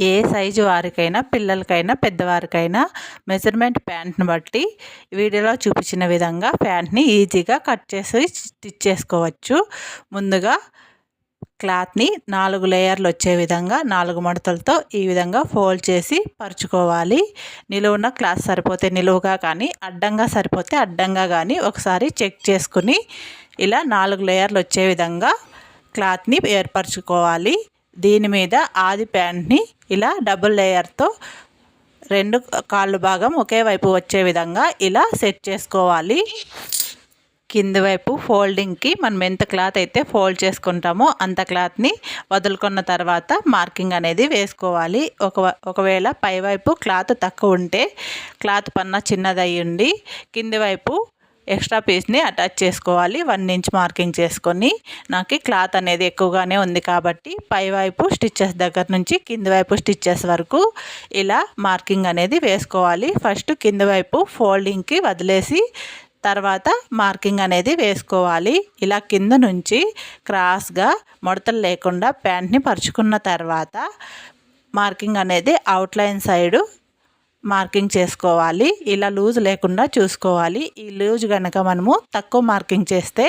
ఏ size వారికైనా పిల్లలకైనా పెద్దవారికైనా measurement ప్యాంట్ని బట్టి వీడియోలో చూపించిన విధంగా ప్యాంట్ని ఈజీగా కట్ చేసి స్టిచ్ చేసుకోవచ్చు. ముందుగా క్లాత్ని నాలుగు లేయర్లు వచ్చే విధంగా నాలుగు మడతలతో ఈ విధంగా ఫోల్డ్ చేసి పరుచుకోవాలి. నిలువున క్లాత్ సరిపోతే నిలువుగా కానీ అడ్డంగా సరిపోతే అడ్డంగా కానీ ఒకసారి చెక్ చేసుకుని ఇలా నాలుగు లేయర్లు వచ్చే విధంగా క్లాత్ని ఏర్పరచుకోవాలి. దీని మీద ఆది ప్యాంట్ని ఇలా డబుల్ లేయర్తో రెండు కాళ్ళు భాగం ఒకే వైపు వచ్చే విధంగా ఇలా సెట్ చేసుకోవాలి. కింది వైపు ఫోల్డింగ్కి మనం ఎంత క్లాత్ అయితే ఫోల్డ్ చేసుకుంటామో అంత క్లాత్ని వదులుకున్న తర్వాత మార్కింగ్ అనేది వేసుకోవాలి. ఒక ఒకవేళ పైవైపు క్లాత్ తక్కువ ఉంటే క్లాత్ పన్న చిన్నదయ్యుండి కింది వైపు ఎక్స్ట్రా పీస్ని అటాచ్ చేసుకోవాలి. వన్ ఇంచ్ మార్కింగ్ చేసుకొని నాకు క్లాత్ అనేది ఎక్కువగానే ఉంది కాబట్టి పైవైపు స్టిచ్చెస్ దగ్గర నుంచి కింది వైపు స్టిచ్చెస్ వరకు ఇలా మార్కింగ్ అనేది వేసుకోవాలి. ఫస్ట్ కింది వైపు ఫోల్డింగ్కి వదిలేసి తర్వాత మార్కింగ్ అనేది వేసుకోవాలి. ఇలా కింద నుంచి క్రాస్గా ముడతలు లేకుండా ప్యాంట్ని పరుచుకున్న తర్వాత మార్కింగ్ అనేది అవుట్లైన్ సైడు మార్కింగ్ చేసుకోవాలి. ఇలా లూజ్ లేకుండా చూసుకోవాలి. ఈ లూజ్ కనుక మనము తక్కువ మార్కింగ్ చేస్తే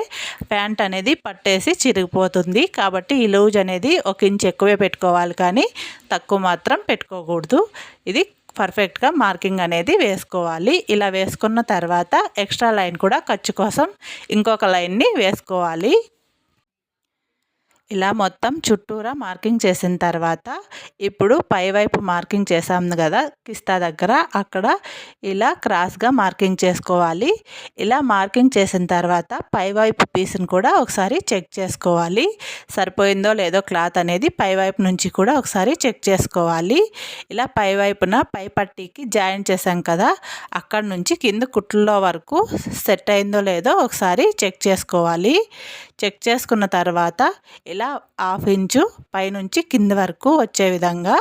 ప్యాంట్ అనేది పట్టేసి చిరిగిపోతుంది. కాబట్టి ఈ లూజ్ అనేది ఒక ఇంచ్ ఎక్కువే పెట్టుకోవాలి కానీ తక్కువ మాత్రం పెట్టుకోకూడదు. ఇది పర్ఫెక్ట్గా మార్కింగ్ అనేది వేసుకోవాలి. ఇలా వేసుకున్న తర్వాత ఎక్స్ట్రా లైన్ కూడా ఖర్చు కోసం ఇంకొక లైన్ని వేసుకోవాలి. ఇలా మొత్తం చుట్టూరా మార్కింగ్ చేసిన తర్వాత ఇప్పుడు పైవైపు మార్కింగ్ చేసాము కదా కిస్తా దగ్గర అక్కడ ఇలా క్రాస్గా మార్కింగ్ చేసుకోవాలి. ఇలా మార్కింగ్ చేసిన తర్వాత పైవైపు పీస్ని కూడా ఒకసారి చెక్ చేసుకోవాలి. సరిపోయిందో లేదో క్లాత్ అనేది పైవైపు నుంచి కూడా ఒకసారి చెక్ చేసుకోవాలి. ఇలా పైవైపున పై పట్టీకి జాయిన్ చేసాం కదా అక్కడ నుంచి కింద కుట్లలో వరకు సెట్ అయిందో లేదో ఒకసారి చెక్ చేసుకోవాలి. చెక్ చేసుకున్న తర్వాత ఇలా హాఫ్ ఇంచు పైనుంచి కింద వరకు వచ్చే విధంగా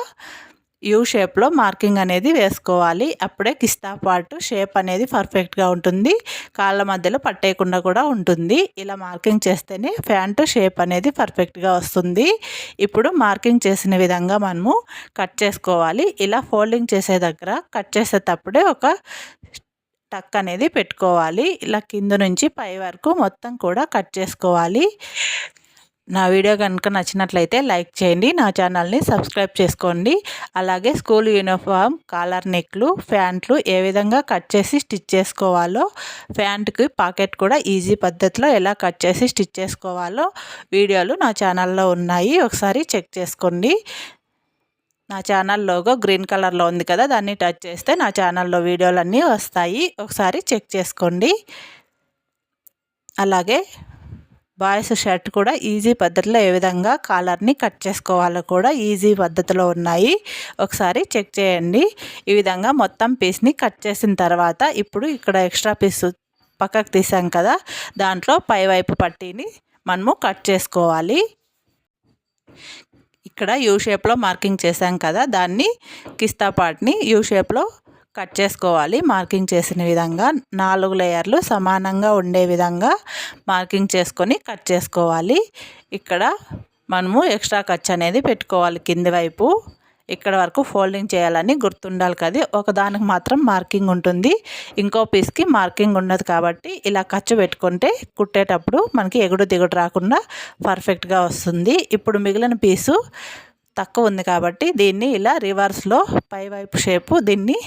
యూ షేప్లో మార్కింగ్ అనేది వేసుకోవాలి. అప్పుడే కిస్తా పాటు షేప్ అనేది పర్ఫెక్ట్గా ఉంటుంది. కాళ్ళ మధ్యలో పట్టేయకుండా కూడా ఉంటుంది. ఇలా మార్కింగ్ చేస్తేనే ప్యాంటు షేప్ అనేది పర్ఫెక్ట్గా వస్తుంది. ఇప్పుడు మార్కింగ్ చేసిన విధంగా మనము కట్ చేసుకోవాలి. ఇలా ఫోల్డింగ్ చేసే దగ్గర కట్ చేసేటప్పుడే ఒక టక్ అనేది పెట్టుకోవాలి. ఇలా కింద నుంచి పై వరకు మొత్తం కూడా కట్ చేసుకోవాలి. నా వీడియో కనుక నచ్చినట్లయితే లైక్ చేయండి. నా ఛానల్ని సబ్స్క్రైబ్ చేసుకోండి. అలాగే స్కూల్ యూనిఫామ్ కాలర్ నెక్లు ప్యాంట్లు ఏ విధంగా కట్ చేసి స్టిచ్ చేసుకోవాలో ప్యాంట్కి పాకెట్ కూడా ఈజీ పద్ధతిలో ఎలా కట్ చేసి స్టిచ్ చేసుకోవాలో వీడియోలు నా ఛానల్లో ఉన్నాయి. ఒకసారి చెక్ చేసుకోండి. నా ఛానల్ లోగో గ్రీన్ కలర్లో ఉంది కదా దాన్ని టచ్ చేస్తే నా ఛానల్లో వీడియోలు అన్నీ వస్తాయి. ఒకసారి చెక్ చేసుకోండి. అలాగే బాయ్స్ షర్ట్ కూడా ఈజీ పద్ధతిలో ఏ విధంగా కాలర్ని కట్ చేసుకోవాలో కూడా ఈజీ పద్ధతిలో ఉన్నాయి. ఒకసారి చెక్ చేయండి. ఈ విధంగా మొత్తం పీస్ని కట్ చేసిన తర్వాత ఇప్పుడు ఇక్కడ ఎక్స్ట్రా పీస్ పక్కకు తీసాం కదా దాంట్లో పైవైపు పట్టీని మనము కట్ చేసుకోవాలి. ఇక్కడ యూ షేప్లో మార్కింగ్ చేసాం కదా దాన్ని కిస్తా పార్ట్ని యూ షేప్లో కట్ చేసుకోవాలి. మార్కింగ్ చేసిన విధంగా నాలుగు లేయర్లు సమానంగా ఉండే విధంగా మార్కింగ్ చేసుకొని కట్ చేసుకోవాలి. ఇక్కడ మనము ఎక్స్ట్రా ఖర్చు అనేది పెట్టుకోవాలి కింది వైపు. ఇక్కడ వరకు ఫోల్డింగ్ చేయాలని గుర్తుండాలి కదా. ఒకదానికి మాత్రం మార్కింగ్ ఉంటుంది. ఇంకో పీస్కి మార్కింగ్ ఉండదు కాబట్టి ఇలా ఖర్చు పెట్టుకుంటే కుట్టేటప్పుడు మనకి ఎగుడు దిగుడు రాకుండా పర్ఫెక్ట్గా వస్తుంది. ఇప్పుడు మిగిలిన పీసు తక్కువ ఉంది కాబట్టి దీన్ని ఇలా రివర్స్లో పైవైపు షేపు దీన్ని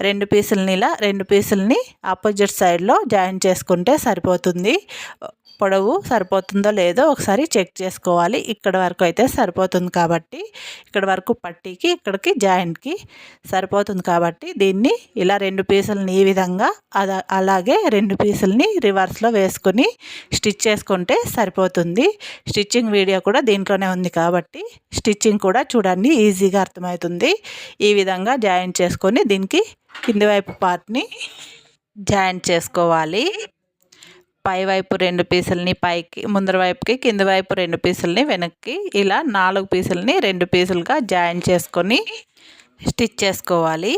రెండు పీసులని ఇలా రెండు పీసులని ఆపోజిట్ సైడ్లో జాయిన్ చేసుకుంటే సరిపోతుంది. పొడవు సరిపోతుందో లేదో ఒకసారి చెక్ చేసుకోవాలి. ఇక్కడ వరకు అయితే సరిపోతుంది కాబట్టి ఇక్కడ వరకు పట్టీకి ఇక్కడికి జాయింట్కి సరిపోతుంది కాబట్టి దీన్ని ఇలా రెండు పీసులని ఈ విధంగా అలాగే రెండు పీసులని రివర్స్లో వేసుకొని స్టిచ్ చేసుకుంటే సరిపోతుంది. స్టిచ్చింగ్ వీడియో కూడా దీంట్లోనే ఉంది కాబట్టి స్టిచ్చింగ్ కూడా చూడండి ఈజీగా అర్థమవుతుంది. ఈ విధంగా జాయిన్ చేసుకొని దీనికి కింది వైపు పార్ట్ని జాయింట్ చేసుకోవాలి. పై వైపు రెండు పీసులని పైకి ముందర వైపుకి కింద వైపు రెండు పీసులని వెనక్కి ఇలా నాలుగు పీసులని రెండు పీసులుగా జాయిన్ చేసుకొని స్టిచ్ చేసుకోవాలి.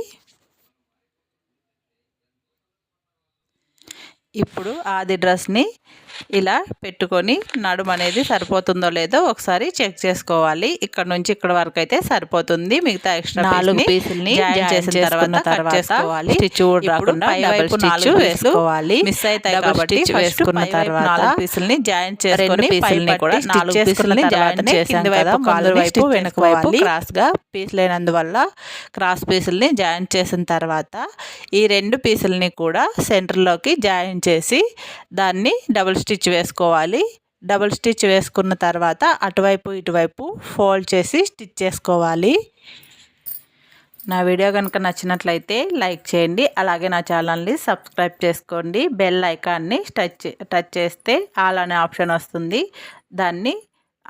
ఇప్పుడు ఆది డ్రెస్ని ఇలా పెట్టుకొని నడుము అనేది సరిపోతుందో లేదో ఒకసారి చెక్ చేసుకోవాలి. ఇక్కడ నుంచి ఇక్కడ వరకు అయితే సరిపోతుంది. మిగతా ఎక్స్ట్రా నాలుగు పీసుల్ని జాయిన్ చేసిన తర్వాత తర్వాత చేసుకోవాలి. స్టిచ్ రాకుండా డబుల్ స్టిచ్ వేసుకోవాలి. మిస్ అవుతాయి కాబట్టి వేసుకున్న తర్వాత నాలుగు పీసుల్ని జాయిన్ చేసుకొని పీసుల్ని కూడా నాలుగు పీసుల్ని జాయిన్ చేసాం కదా. ముందు వైపు వెనక వైపు క్రాస్గా పీస్ లేనందువల్ల క్రాస్ పీసుల్ని జాయిన్ చేసిన తర్వాత ఈ రెండు పీసుల్ని కూడా సెంటర్లోకి జాయిన్ చేసి దాన్ని డబుల్ స్టిచ్ వేసుకోవాలి. డబుల్ స్టిచ్ వేసుకున్న తర్వాత అటువైపు ఇటువైపు ఫోల్డ్ చేసి స్టిచ్ చేసుకోవాలి. నా వీడియో కనుక నచ్చినట్లయితే లైక్ చేయండి. అలాగే నా ఛానల్ని సబ్స్క్రైబ్ చేసుకోండి. బెల్ ఐకాన్ని టచ్ టచ్ చేస్తే ఆల్ అనే ఆప్షన్ వస్తుంది. దాన్ని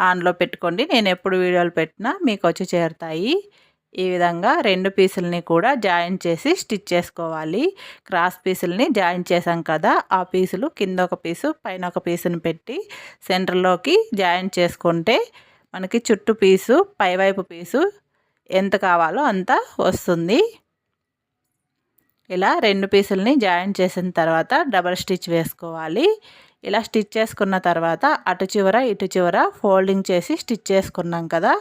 ఆన్లో పెట్టుకోండి. నేను ఎప్పుడు వీడియోలు పెట్టినా మీకు వచ్చి చేరుతాయి. ఈ విధంగా రెండు పీసులని కూడా జాయిన్ చేసి స్టిచ్ చేసుకోవాలి. క్రాస్ పీసులని జాయిన్ చేసాం కదా ఆ పీసులు కింద ఒక పీసు పైన ఒక పీసుని పెట్టి సెంటర్లోకి జాయిన్ చేసుకుంటే మనకి చుట్టూ పీసు పైవైపు పీసు ఎంత కావాలో అంత వస్తుంది. ఇలా రెండు పీసులని జాయిన్ చేసిన తర్వాత డబల్ స్టిచ్ వేసుకోవాలి. ఇలా స్టిచ్ చేసుకున్న తర్వాత అటు చివర ఇటు చివర ఫోల్డింగ్ చేసి స్టిచ్ చేసుకున్నాం కదా.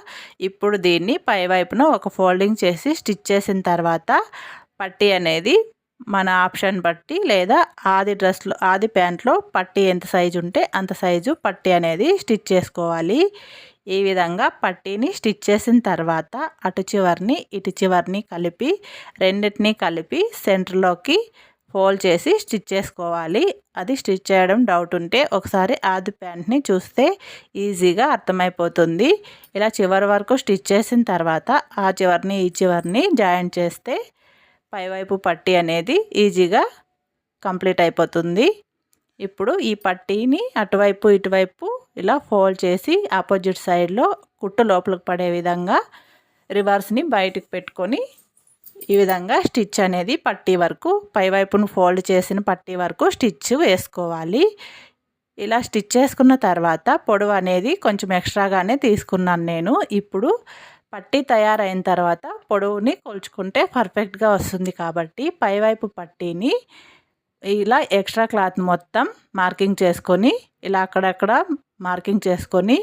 ఇప్పుడు దీన్ని పై వైపున ఒక ఫోల్డింగ్ చేసి స్టిచ్ చేసిన తర్వాత పట్టీ అనేది మన ఆప్షన్ బట్టి లేదా ఆది డ్రెస్లో ఆది ప్యాంట్లో పట్టీ ఎంత సైజు ఉంటే అంత సైజు పట్టీ అనేది స్టిచ్ చేసుకోవాలి. ఈ విధంగా పట్టీని స్టిచ్ చేసిన తర్వాత అటు చివరిని ఇటు చివరిని కలిపి రెండింటిని కలిపి సెంటర్లోకి ఫోల్డ్ చేసి స్టిచ్ చేసుకోవాలి. అది స్టిచ్ చేయడం డౌట్ ఉంటే ఒకసారి ఆది ప్యాంట్ని చూస్తే ఈజీగా అర్థమైపోతుంది. ఇలా చివరి వరకు స్టిచ్ చేసిన తర్వాత ఆ చివరిని ఈ చివరిని జాయింట్ చేస్తే పైవైపు పట్టీ అనేది ఈజీగా కంప్లీట్ అయిపోతుంది. ఇప్పుడు ఈ పట్టీని అటువైపు ఇటువైపు ఇలా ఫోల్డ్ చేసి ఆపోజిట్ సైడ్లో కుట్టు లోపలికి పడే విధంగా రివర్స్ని బయటకు పెట్టుకొని ఈ విధంగా స్టిచ్ అనేది పట్టీ వరకు పైవైపును ఫోల్డ్ చేసిన పట్టీ వరకు స్టిచ్ వేసుకోవాలి. ఇలా స్టిచ్ చేసుకున్న తర్వాత పొడవు అనేది కొంచెం ఎక్స్ట్రాగానే తీసుకున్నాను నేను. ఇప్పుడు పట్టీ తయారైన తర్వాత పొడవుని కొలుచుకుంటే పర్ఫెక్ట్గా వస్తుంది కాబట్టి పైవైపు పట్టీని ఇలా ఎక్స్ట్రా క్లాత్ మొత్తం మార్కింగ్ చేసుకొని ఇలా అక్కడక్కడ మార్కింగ్ చేసుకొని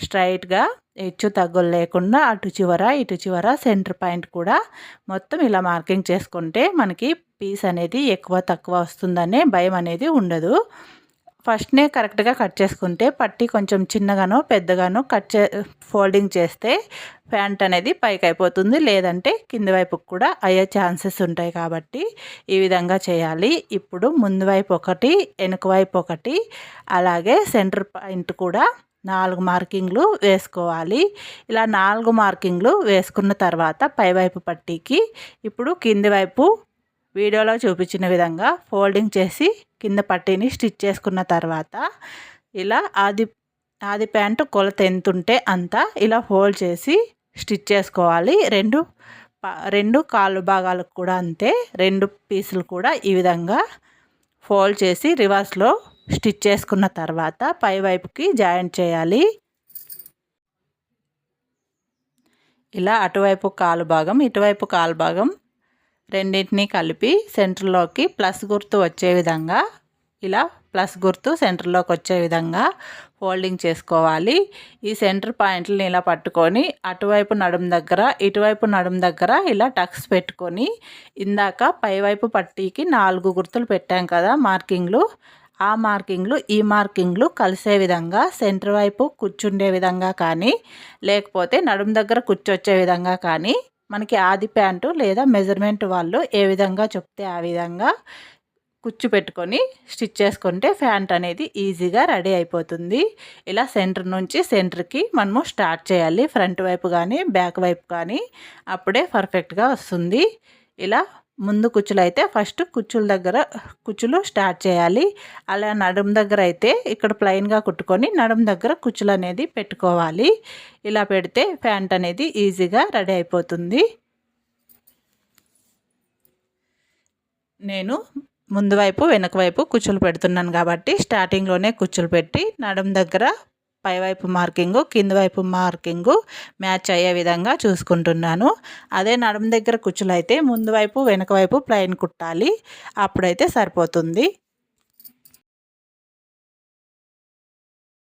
స్ట్రైట్గా హెచ్చు తగ్గులు లేకుండా అటు చివర ఇటు చివర సెంటర్ పాయింట్ కూడా మొత్తం ఇలా మార్కింగ్ చేసుకుంటే మనకి పీస్ అనేది ఎక్కువ తక్కువ వస్తుందనే భయం అనేది ఉండదు. ఫస్ట్నే కరెక్ట్గా కట్ చేసుకుంటే పట్టి కొంచెం చిన్నగానో పెద్దగానో కట్ చే ఫోల్డింగ్ చేస్తే ప్యాంట్ అనేది పైకి అయిపోతుంది. లేదంటే కింది వైపుకి కూడా అయ్యే ఛాన్సెస్ ఉంటాయి కాబట్టి ఈ విధంగా చేయాలి. ఇప్పుడు ముందు వైపు ఒకటి వెనుక వైపు ఒకటి అలాగే సెంటర్ పాయింట్ కూడా నాలుగు మార్కింగ్లు వేసుకోవాలి. ఇలా నాలుగు మార్కింగ్లు వేసుకున్న తర్వాత పైవైపు పట్టీకి ఇప్పుడు కింది వైపు వీడియోలో చూపించిన విధంగా ఫోల్డింగ్ చేసి కింద పట్టీని స్టిచ్ చేసుకున్న తర్వాత ఇలా ఆది ఆది ప్యాంటు కొలత ఎంత ఉంటే అంత ఇలా ఫోల్డ్ చేసి స్టిచ్ చేసుకోవాలి. రెండు రెండు కాళ్ళు భాగాలకు కూడా అంతే. రెండు పీసులు కూడా ఈ విధంగా ఫోల్డ్ చేసి రివర్స్లో స్టిచ్ చేసుకున్న తర్వాత పై వైపుకి జాయింట్ చేయాలి. ఇలా అటువైపు కాలు భాగం ఇటువైపు కాలు భాగం రెండింటినీ కలిపి సెంటర్లోకి ప్లస్ గుర్తు వచ్చే విధంగా ఇలా ప్లస్ గుర్తు సెంటర్లోకి వచ్చే విధంగా ఫోల్డింగ్ చేసుకోవాలి. ఈ సెంటర్ పాయింట్లని ఇలా పట్టుకొని అటువైపు నడుం దగ్గర ఇటువైపు నడుం దగ్గర ఇలా టక్స్ పెట్టుకొని ఇందాక పైవైపు పట్టీకి నాలుగు గుర్తులు పెట్టాం కదా మార్కింగ్లు ఆ మార్కింగ్లు ఈ మార్కింగ్లు కలిసే విధంగా సెంటర్ వైపు కూర్చుండే విధంగా కానీ లేకపోతే నడుము దగ్గర కూర్చొచ్చే విధంగా కానీ మనకి ఆది ప్యాంటు లేదా మెజర్మెంట్ వాళ్ళు ఏ విధంగా చెప్తే ఆ విధంగా కుచ్చు పెట్టుకొని స్టిచ్ చేసుకుంటే ప్యాంట్ అనేది ఈజీగా రెడీ అయిపోతుంది. ఇలా సెంటర్ నుంచి సెంటర్కి మనము స్టార్ట్ చేయాలి. ఫ్రంట్ వైపు కానీ బ్యాక్ వైపు కానీ అప్పుడే పర్ఫెక్ట్గా వస్తుంది. ఇలా ముందు కుచ్చులు అయితే ఫస్ట్ కుచ్చుల దగ్గర కుచ్చులు స్టార్ట్ చేయాలి. అలా నడుం దగ్గర అయితే ఇక్కడ ప్లెయిన్గా కుట్టుకొని నడుం దగ్గర కుచ్చులు అనేది పెట్టుకోవాలి. ఇలా పెడితే ప్యాంట్ అనేది ఈజీగా రెడీ అయిపోతుంది. నేను ముందు వైపు వెనక వైపు కుచ్చులు పెడుతున్నాను కాబట్టి స్టార్టింగ్లోనే కుచ్చులు పెట్టి నడుం దగ్గర పైవైపు మార్కింగు కింద వైపు మార్కింగు మ్యాచ్ అయ్యే విధంగా చూసుకుంటున్నాను. అదే నడుము దగ్గర కుచ్చులు అయితే ముందు వైపు వెనక వైపు ప్లైన్ కుట్టాలి. అప్పుడైతే సరిపోతుంది.